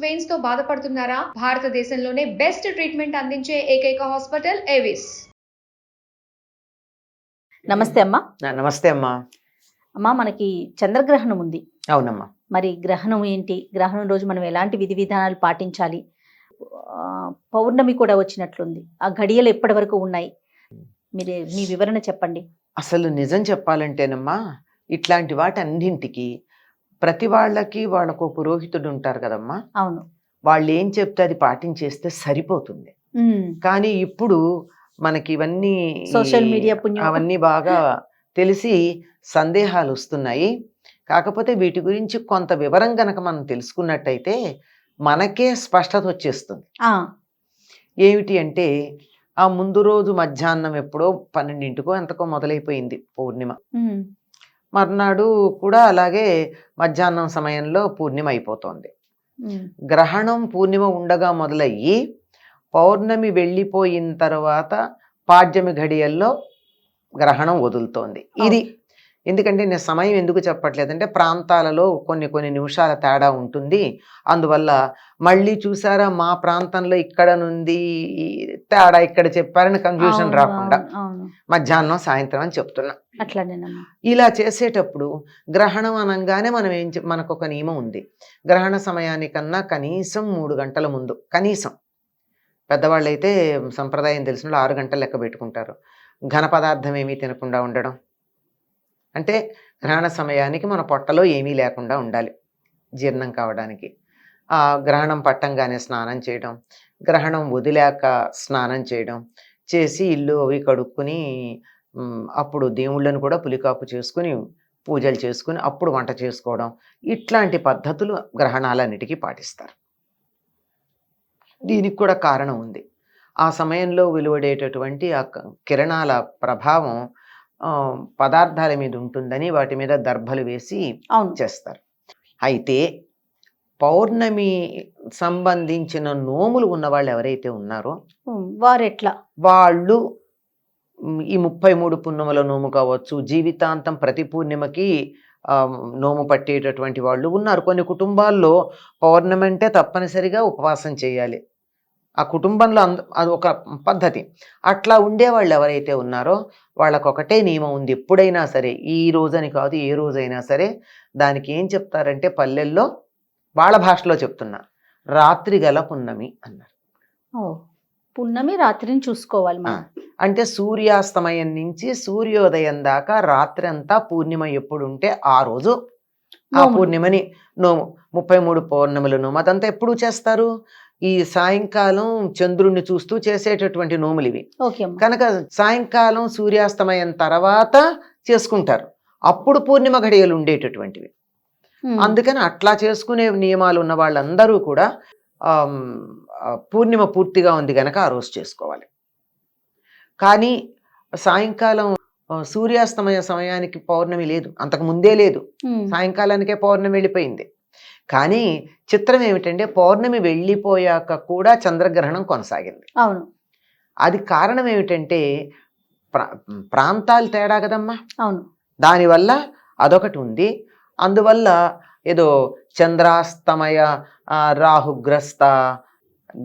వెయిన్స్తో బాధపడుతున్నారా? భారతదేశంలోనే best treatment అందించే ఏకైక హాస్పిటల్ ఏవిస్ నమస్తే అమ్మా. నమస్తే అమ్మా. అమ్మా మనకి చంద్రగ్రహణం ఉంది. అవునమ్మా. మరి గ్రహణం ఏంటి? గ్రహణం రోజు మనం ఎలాంటి విధి విధానాలు పాటించాలి? పౌర్ణమి కూడా వచ్చినట్లుంది. ఆ ఘడియలు ఎప్పటి వరకు ఉన్నాయి? మీరు మీ వివరణ చెప్పండి. అసలు నిజం చెప్పాలంటేనమ్మా ఇట్లాంటి వాటి అన్నింటికి ప్రతి వాళ్ళకి వాళ్ళకు పురోహితుడు ఉంటారు కదమ్మా. అవును. వాళ్ళు ఏం చెప్తే అది పాటించేస్తే సరిపోతుంది. కానీ ఇప్పుడు మనకి ఇవన్నీ సోషల్ మీడియా. అవన్నీ బాగా తెలిసి సందేహాలు వస్తున్నాయి. కాకపోతే వీటి గురించి కొంత వివరం గనక మనం తెలుసుకున్నట్టయితే మనకే స్పష్టత వచ్చేస్తుంది. ఏమిటి అంటే ఆ ముందు రోజు మధ్యాహ్నం ఎప్పుడో పన్నెండింటికో ఎంతకో మొదలైపోయింది పూర్ణిమ. మర్నాడు కూడా అలాగే మధ్యాహ్నం సమయంలో పూర్ణిమ అయిపోతోంది గ్రహణం పూర్ణిమ ఉండగా మొదలయ్యి పౌర్ణమి వెళ్ళిపోయిన తర్వాత పాడ్యమి ఘడియల్లో గ్రహణం వదులుతోంది. ఇది ఎందుకంటే నేను సమయం ఎందుకు చెప్పట్లేదంటే ప్రాంతాలలో కొన్ని కొన్ని నిమిషాల తేడా ఉంటుంది. అందువల్ల మళ్ళీ చూసారా మా ప్రాంతంలో ఇక్కడ నుండి తేడా ఇక్కడ చెప్పారని కన్ఫ్యూజన్ రాకుండా మధ్యాహ్నం సాయంత్రం అని చెప్తున్నా. ఇలా చేసేటప్పుడు గ్రహణం అనగానే మనం ఏం మనకు ఒక నియమం ఉంది. గ్రహణ సమయానికన్నా కనీసం మూడు గంటల ముందు కనీసం. పెద్దవాళ్ళు అయితే సంప్రదాయం తెలిసిన వాళ్ళు ఆరు గంటలు లెక్క పెట్టుకుంటారు. ఘన పదార్థం ఏమీ తినకుండా ఉండడం అంటే గ్రహణ సమయానికి మన పొట్టలో ఏమీ లేకుండా ఉండాలి. జీర్ణం కావడానికి. ఆ గ్రహణం పట్టంగానే స్నానం చేయడం గ్రహణం వదిలాక స్నానం చేయడం చేసి ఇల్లు అవి కడుక్కుని అప్పుడు దేవుళ్ళను కూడా పులికాపు చేసుకుని పూజలు చేసుకుని అప్పుడు వంట చేసుకోవడం ఇట్లాంటి పద్ధతులు గ్రహణాలన్నిటికీ పాటిస్తారు. దీనికి కూడా కారణం ఉంది. ఆ సమయంలో వెలువడేటటువంటి ఆ క- కిరణాల ప్రభావం పదార్థాల మీద ఉంటుందని వాటి మీద దర్భలు వేసి చేస్తారు. అయితే పౌర్ణమి సంబంధించిన నోములు ఉన్న వాళ్ళు ఎవరైతే ఉన్నారో వారెట్లా? వాళ్ళు ఈ ముప్పై మూడు పున్నముల నోము కావచ్చు జీవితాంతం ప్రతి పూర్ణిమకి నోము పట్టేటటువంటి వాళ్ళు ఉన్నారు. కొన్ని కుటుంబాల్లో పౌర్ణమి అంటే తప్పనిసరిగా ఉపవాసం చేయాలి. ఆ కుటుంబంలో అంద అది ఒక పద్ధతి. అట్లా ఉండేవాళ్ళు ఎవరైతే ఉన్నారో వాళ్ళకు ఒకటే నియమం ఉంది. ఎప్పుడైనా సరే ఈ రోజని కాదు ఏ రోజైనా సరే దానికి ఏం చెప్తారంటే పల్లెల్లో వాళ్ళ భాషలో చెప్తున్నా. రాత్రి గల పున్నమి అన్నారు. ఓ పున్నమి రాత్రిని చూసుకోవాలి అంటే సూర్యాస్తమయం నుంచి సూర్యోదయం దాకా రాత్రి అంతా పూర్ణిమ ఎప్పుడు ఉంటే ఆ రోజు. ఆ. పూర్ణిమని నోము ముప్పై మూడు పౌర్ణములు నోము. అదంతా ఎప్పుడు చేస్తారు? ఈ సాయంకాలం చంద్రుణ్ణి చూస్తూ చేసేటటువంటి నోములు ఇవి. కనుక సాయంకాలం సూర్యాస్తమయం తర్వాత చేసుకుంటారు. అప్పుడు పూర్ణిమ ఘడియలు ఉండేటటువంటివి. అందుకని అట్లా చేసుకునే నియమాలు ఉన్న వాళ్ళందరూ కూడా పూర్ణిమ పూర్తిగా ఉంది గనక ఆ రోజు చేసుకోవాలి. కానీ సాయంకాలం సూర్యాస్తమయ సమయానికి పౌర్ణమి లేదు. అంతకు ముందే లేదు. సాయంకాలానికే పౌర్ణమి వెళ్ళిపోయింది. కానీ చిత్రం ఏమిటంటే పౌర్ణమి వెళ్ళిపోయాక కూడా చంద్రగ్రహణం కొనసాగింది. అవును. అది కారణం ఏమిటంటే ప్రా ప్రాంతాలు తేడా కదమ్మా. అవును. దానివల్ల అదొకటి ఉంది. అందువల్ల ఏదో చంద్రాస్తమయ రాహుగ్రస్త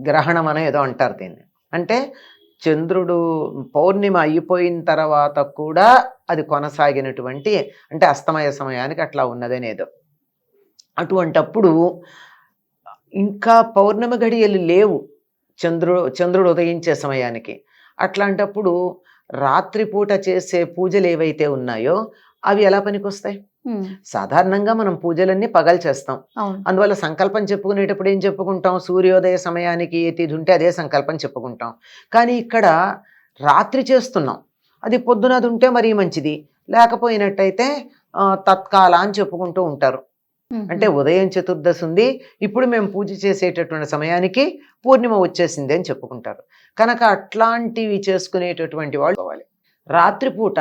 గ్రహణం అని ఏదో అంటారు దీన్ని. అంటే చంద్రుడు పౌర్ణిమ అయిపోయిన తర్వాత కూడా అది కొనసాగినటువంటి అంటే అస్తమయ సమయానికి అట్లా ఉన్నదనేదో. అటువంటప్పుడు ఇంకా పౌర్ణమి గడియలు లేవు చంద్రుడు చంద్రుడు ఉదయించే సమయానికి. అట్లాంటప్పుడు రాత్రిపూట చేసే పూజలు ఏవైతే ఉన్నాయో అవి ఎలా పనికొస్తాయి? సాధారణంగా మనం పూజలన్నీ పగలు చేస్తాం. అందువల్ల సంకల్పం చెప్పుకునేటప్పుడు ఏం చెప్పుకుంటాం? సూర్యోదయ సమయానికి ఏ తిథి ఉంటే అదే సంకల్పం చెప్పుకుంటాం. కానీ ఇక్కడ రాత్రి చేస్తున్నాం. అది పొద్దున అది ఉంటే మరీ మంచిది. లేకపోయినట్టయితే తత్కాల అని చెప్పుకుంటూ ఉంటారు. అంటే ఉదయం చతుర్దశి ఉంది ఇప్పుడు మేము పూజ చేసేటటువంటి సమయానికి పూర్ణిమ వచ్చేసింది అని చెప్పుకుంటారు. కనుక అట్లాంటివి చేసుకునేటటువంటి వాళ్ళు కావాలి. రాత్రిపూట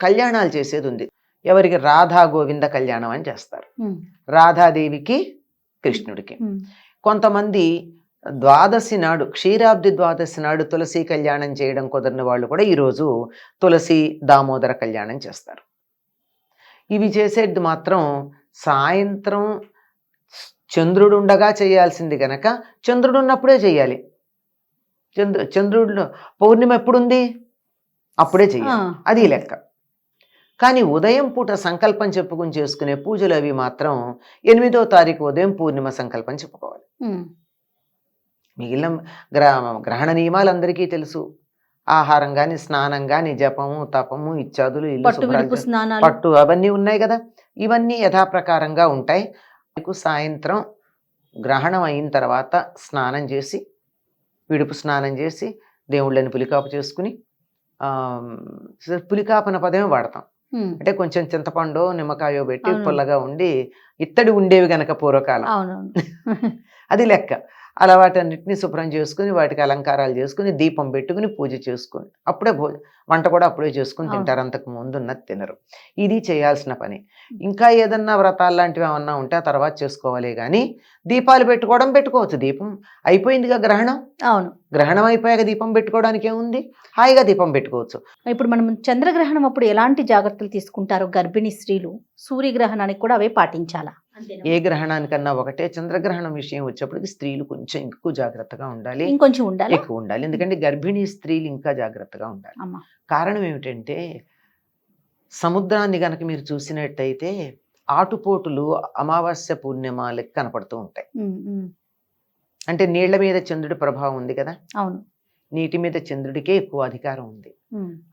కళ్యాణాలు చేసేది ఉంది ఎవరికి? రాధా గోవింద కళ్యాణం అని చేస్తారు. రాధాదేవికి కృష్ణుడికి. కొంతమంది ద్వాదశి నాడు క్షీరాబ్ది ద్వాదశి నాడు తులసి కళ్యాణం చేయడం కుదరని వాళ్ళు కూడా ఈరోజు తులసి దామోదర కళ్యాణం చేస్తారు. ఇవి చేసేది మాత్రం సాయంత్రం చంద్రుడు ఉండగా చేయాల్సింది గనక చంద్రుడు ఉన్నప్పుడే చేయాలి. చంద్రు చంద్రుడిలో పౌర్ణిమ ఎప్పుడుంది? అప్పుడే చేయాలి. అది లెక్క. కానీ ఉదయం పూట సంకల్పం చెప్పుకుని చేసుకునే పూజలు అవి మాత్రం ఎనిమిదో తారీఖు ఉదయం పూర్ణిమ సంకల్పం చెప్పుకోవాలి. మిగిలిన గ్ర గ్రహణ నియమాలు అందరికీ తెలుసు. ఆహారం కానీ స్నానం కానీ జపము తపము ఇత్యాదులు ఇల్లు పట్టు అవన్నీ ఉన్నాయి కదా. ఇవన్నీ యథాప్రకారంగా ఉంటాయి. మీకు సాయంత్రం గ్రహణం అయిన తర్వాత స్నానం చేసి విడుపు స్నానం చేసి దేవుళ్ళని పులికాపు చేసుకుని ఆ, పులికాపన పదమే వాడతాం. అంటే కొంచెం చింతపండు నిమ్మకాయో పెట్టి. పుల్లగా ఉండి ఇత్తడి ఉండేవి గనక పూర్వకాలం. అది లెక్క. అలా వాటన్నిటిని శుభ్రం చేసుకుని వాటికి అలంకారాలు చేసుకుని దీపం పెట్టుకుని పూజ చేసుకుని అప్పుడే భో వంట కూడా అప్పుడే చేసుకుని. తింటారు. అంతకు ముందు ఉన్నది తినరు. ఇది చేయాల్సిన పని. ఇంకా ఏదన్నా వ్రతాలు లాంటివి ఏమన్నా ఉంటే ఆ తర్వాత చేసుకోవాలి కానీ దీపాలు పెట్టుకోవడం పెట్టుకోవచ్చు. దీపం అయిపోయిందిగా గ్రహణం. అవును. గ్రహణం అయిపోయాక దీపం పెట్టుకోవడానికి ఏముంది? హాయిగా దీపం పెట్టుకోవచ్చు. ఇప్పుడు మనం చంద్రగ్రహణం అప్పుడు ఎలాంటి జాగ్రత్తలు తీసుకుంటారో? గర్భిణీ స్త్రీలు సూర్యగ్రహణానికి కూడా అవే పాటించాలా? ఏ గ్రహణానికన్నా ఒకటే చంద్రగ్రహణం విషయం వచ్చేప్పటికి స్త్రీలు కొంచెం ఎక్కువ జాగ్రత్తగా ఉండాలి. ఇంకొంచెం ఉండాలి? ఎక్కువ ఉండాలి. ఎందుకంటే గర్భిణీ స్త్రీలు ఇంకా జాగ్రత్తగా ఉండాలి. కారణం ఏమిటంటే సముద్రాన్ని గనక మీరు చూసినట్టయితే ఆటుపోటులు అమావాస్య పూర్ణిమాలకి కనపడుతూ ఉంటాయి. అంటే నీళ్ళ మీద చంద్రుడి ప్రభావం ఉంది కదా? అవును. నీటి మీద చంద్రుడికే ఎక్కువ అధికారం ఉంది.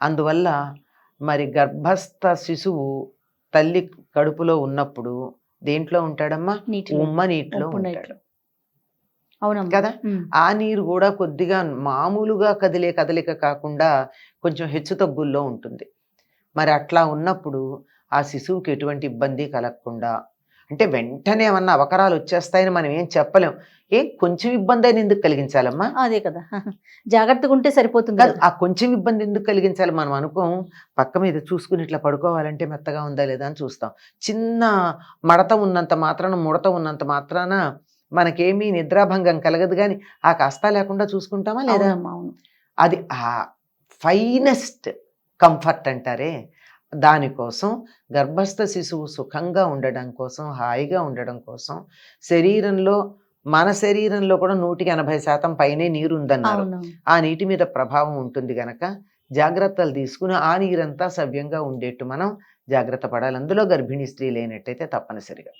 అందువల్ల మరి గర్భస్థ శిశువు తల్లి కడుపులో ఉన్నప్పుడు దేంట్లో ఉంటాడమ్మా? ఉమ్మ నీటిలో ఉంటాడు. అవునమ్మా. కదా? ఆ నీరు కూడా కొద్దిగా మామూలుగా కదిలే కదలిక కాకుండా కొంచెం హెచ్చు తగ్గుల్లో ఉంటుంది. మరి అట్లా ఉన్నప్పుడు ఆ శిశువుకి ఎటువంటి ఇబ్బంది కలగకుండా అంటే వెంటనే ఏమన్నా అవకరాలు వచ్చేస్తాయని మనం ఏం చెప్పలేం. ఏ కొంచెం ఇబ్బంది అయినా ఎందుకు కలిగించాలమ్మా? అదే కదా. జాగ్రత్తగా ఉంటే సరిపోతుంది. ఆ కొంచెం ఇబ్బంది ఎందుకు కలిగించాలి మనం అనుకోం. పక్క మీద చూసుకుని ఇట్లా పడుకోవాలంటే మెత్తగా ఉందా లేదా అని చూస్తాం. చిన్న మడత ఉన్నంత మాత్రాన ముడత ఉన్నంత మాత్రాన మనకేమీ నిద్రాభంగం కలగదు కానీ ఆ కాస్త లేకుండా చూసుకుంటామా లేదా? అది ఆ ఫైనెస్ట్ కంఫర్ట్ అంటారే. దానికోసం గర్భస్థ శిశువు సుఖంగా ఉండడం కోసం హాయిగా ఉండడం కోసం శరీరంలో మన శరీరంలో కూడా నూటికి ఎనభై శాతం పైనే నీరు ఉందన్నారు ఆ నీటి మీద ప్రభావం ఉంటుంది గనక జాగ్రత్తలు తీసుకుని ఆ నీరంతా సవ్యంగా ఉండేట్టు మనం జాగ్రత్త పడాలి. అందులో గర్భిణీ స్త్రీ లేనట్టయితే తప్పనిసరిగా.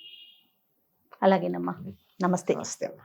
అలాగేనమ్మా. నమస్తే. నమస్తే అమ్మా.